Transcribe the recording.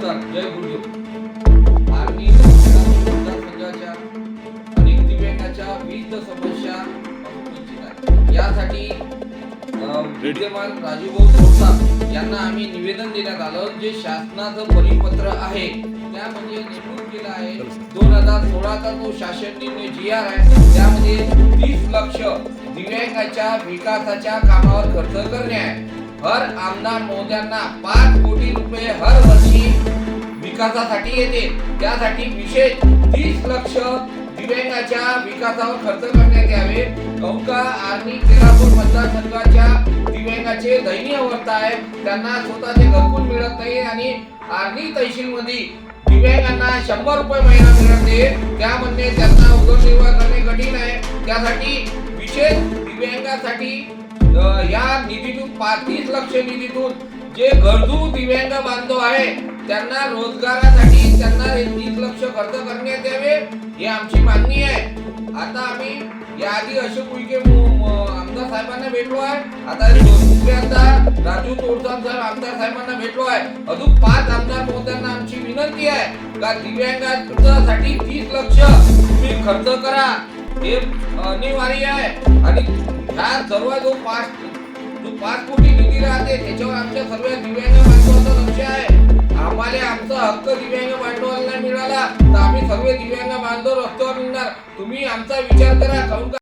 जय army दिव्यांगाच्या विविध समस्या यासाठी विद्यमान यांना आम्ही निवेदन देण्यात आलं. जे शासनाचं परिपत्र आहे त्या म्हणजे निवडून केलं आहे. दोन हजार सोळाचा जो शासन निर्णय जी आर आहे त्यामध्ये तीस लक्ष दिव्यांगाच्या विकासाच्या कामावर खर्च करणे आहे. हर आमदार महोदयांना पाच कोटी रुपये हर वर्षी विकासासाठी येते. त्यासाठी विशेष तीस लक्ष दिव्यांगाच्या विकासावर खर्च करण्यात यावे. गौका आणि केरापूर मतदारसंघाच्या दिव्यांगाचे दयनीय अवस्था आहे. त्यांना स्वतःचे घरकुल मिळत नाही आणि आर्णी तहसीलमध्ये दिव्यांगांना शंभर रुपये महिना मिळते त्यामध्ये त्यांना उदरनिर्वाह करणे कठीण आहे. त्यासाठी विशेष दिव्यांगासाठी या निधीतून पाच तीस लक्ष निधीतून जे गरजू दिव्यांग बांधव आहे त्यांना रोजगारासाठी त्यांना एक लक्ष खर्च करण्यात यावे ही आमची मागणी आहे. आता आम्ही याआधी अशोक उईके आमदार साहेबांना भेटलो आहे. आता दुसऱ्यांदा राजू तोडसान साहेब आमदार साहेबांना भेटलो आहे. अजून पाच आमदार महोदयांना आमची विनंती आहे का दिव्यांगांसाठी तीस लक्ष तुम्ही खर्च करा. हे अनिवार्य आहे. आणि ह्या सर्व जो पाच जो पाच कोटी निधी राहते त्याच्यावर आमच्या सर्व दिव्यांग हक्क दिव्यांग बांधवांना मिळाला तर आम्ही सर्व दिव्यांग बांधव रस्त्यावर निघणार. तुम्ही आमचा विचार करा काऊन